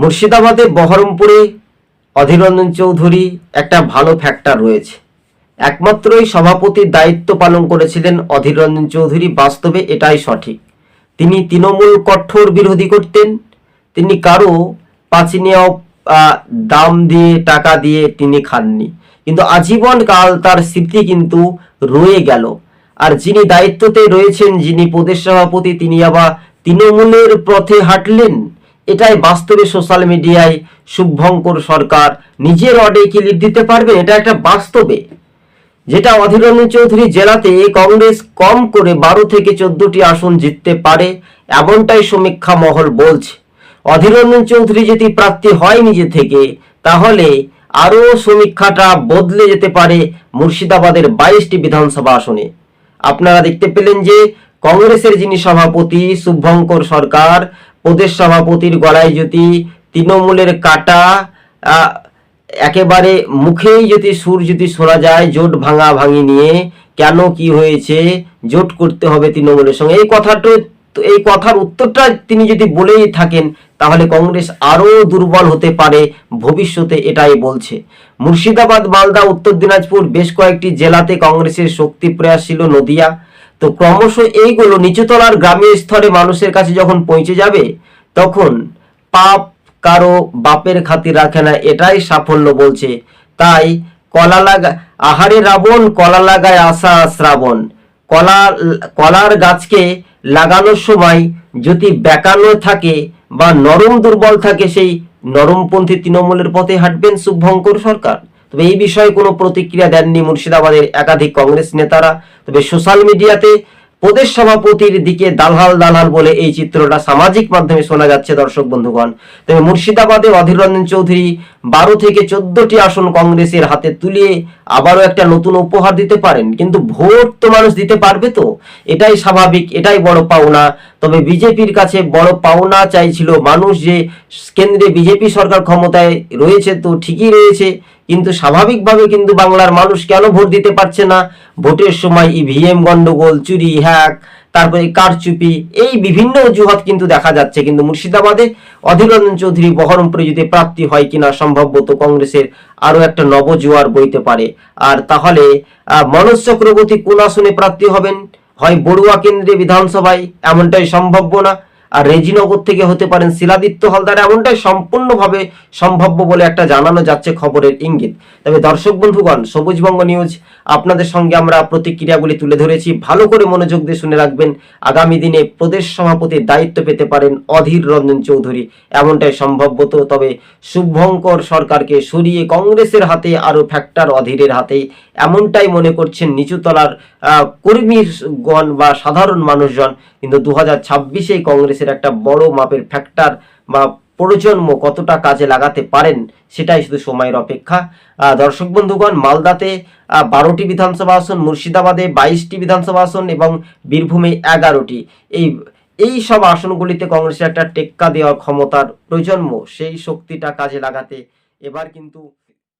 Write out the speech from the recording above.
মুর্শিদাবাদে বহরমপুরে অধীর রঞ্জন চৌধুরী একটা ভালো ফ্যাক্টর রয়েছে। একমাত্রই সভাপতির দায়িত্ব পালন করেছিলেন অধীর রঞ্জন চৌধুরী, বাস্তবে এটাই সঠিক। তিনি তৃণমূল কঠোর বিরোধী করতেন, তিনি কারও পাচিনিয়া দাম দিয়ে, টাকা দিয়ে তিনি খাননি। কিন্তু আজীবন কাল তার স্মৃতি কিন্তু রয়ে গেল। আর যিনি দায়িত্বতে রয়েছেন, যিনি প্রদেশ সভাপতি, তিনি আবার তৃণমূলের পথে হাঁটলেন। এটাই বাস্তবে সোশ্যাল মিডিয়ায় শুভঙ্কর সরকার নিজের অডে কি লিড দিতে পারবেন? এটা একটা বাস্তবে। যেটা অধীর রঞ্জন চৌধুরী জেলাতে কংগ্রেস কম করে বারো থেকে চোদ্দটি আসন জিততে পারে, এমনটাই সমীক্ষা মহল বলছে। অধীর রঞ্জন চৌধুরী যদি প্রার্থী হয় নিজে থেকে, তাহলে আরও সমীক্ষাটা বদলে যেতে পারে মুর্শিদাবাদের বাইশটি বিধানসভা আসনে। আপনারা দেখতে পেলেন যে কংগ্রেসের যিনি সভাপতি শুভঙ্কর সরকার প্রদেশ সভাপতির গলায় যদি তৃণমূলের কাটা একেবারে মুখেই যদি সুর যদি শোনা যায়, জোট ভাঙা ভাঙি নিয়ে, কেন কি হয়েছে, জোট করতে হবে তৃণমূলের সঙ্গে। এই কথাটা, এই কথার উত্তরটা তিনি যদি বলেই থাকেন, তাহলে কংগ্রেস আরও দুর্বল হতে পারে, ভবিষ্যতে এটাই বলছে। মুর্শিদাবাদ, মালদা, উত্তর দিনাজপুর, বেশ কয়েকটি জেলাতে কংগ্রেসের শক্তি প্রয়াস ছিল নদিয়া। তো ক্রমশ এইগুলো নিচুতলার গ্রামীণ স্তরে মানুষের কাছে যখন পৌঁছে যাবে, তখন পাপ কারও বাপের খাতির রাখে না, এটাই সাফল্য বলছে। তাই কলা লাগা, আহারে রাবণ, কলা লাগায় আশা শ্রাবণ। কলা, কলার গাছকে লাগানোর সময় যদি বেঁকানো থাকে বা নরম দুর্বল থাকে, সেই নরমপন্থী তৃণমূলের পথে হাঁটবেন শুভঙ্কর সরকার। তবে এই বিষয়ে কোনো প্রতিক্রিয়া দেননি মুর্শিদাবাদের একাধিক কংগ্রেস নেতারা। তবে সোশ্যাল মিডিয়াতে প্রদেশ সভাপতির দিকে দালহাল দালহাল বলে এই চিত্রটা সামাজিক মাধ্যমে শোনা যাচ্ছে দর্শক বন্ধুগণ। তবে মুর্শিদাবাদে অধীর রঞ্জন চৌধুরী বারো থেকে চোদ্দটি আসন কংগ্রেসের হাতে তুলে আবারও একটা নতুন উপহার দিতে পারেন। কিন্তু ভোট তো মানুষ দিতে পারবে তো? এটাই স্বাভাবিক, এটাই বড় পাওনা। তবে বিজেপির কাছে বড় পাওনা চাইছিল মানুষ যে কেন্দ্রে বিজেপি সরকার ক্ষমতায় রয়েছে তো ঠিকই রয়েছে। কিন্তু স্বাভাবিকভাবে কিন্তু বাংলার মানুষ কেন ভোট দিতে পারছে না? ভোটের সময় ইভিএম গন্ডগোল, চুরি, হ্যাক, তারপরে কারচুপি, এই বিভিন্ন অজুহাত কিন্তু দেখা যাচ্ছে। কিন্তু মুর্শিদাবাদে অধীর রঞ্জন চৌধুরী বহরমপুরে যদি প্রাপ্তি হয় কিনা সম্ভবত কংগ্রেসের আরও একটা নবজোয়ার বইতে পারে। আর তাহলে মনোজ চক্রবর্তী কোন আসনে প্রার্থী হবেন? হয় বড়ুয়া কেন্দ্রে বিধানসভায়? এমনটাই সম্ভাব্য না। আর রেজিনগর থেকে হতে পারেন শিলাদিত্য হালদার। এমনটাই সম্পূর্ণভাবে সম্ভাব্য বলে একটা জানানো যাচ্ছে খবরের ইঙ্গিত। তবে দর্শক বন্ধুগণ, সবুজবঙ্গ নিউজ আপনাদের সঙ্গে আমরা প্রতিক্রিয়াগুলি তুলে ধরেছি। ভালো করে মনোযোগ দিয়ে শুনে রাখবেন। আগামী দিনে প্রদেশ সভাপতির দায়িত্ব পেতে পারেন অধীর রঞ্জন চৌধুরী। এমনটাই সম্ভবত তবে শুভঙ্কর সরকারকে সরিয়ে কংগ্রেসের হাতে আরও ফ্যাক্টর অধীরের হাতে। এমনটাই মনে করছেন নিচুতলার কর্মীগণ বা সাধারণ মানুষজন। কিন্তু দু হাজার ছাব্বিশে কংগ্রেসের একটা বড় মাপের ফ্যাক্টর বা প্রজন্ম কতটা কাজে লাগাতে পারেন, সেটাই শুধু সময়ের অপেক্ষা। দর্শক বন্ধুগণ, মালদাতে বারোটি বিধানসভা আসন, মুর্শিদাবাদে বাইশটি বিধানসভা আসন এবং বীরভূমে এগারোটি। এই এই সব আসনগুলিতে কংগ্রেসের একটা টেক্কা দেওয়ার ক্ষমতার প্রজন্ম, সেই শক্তিটা কাজে লাগাতে এবার কিন্তু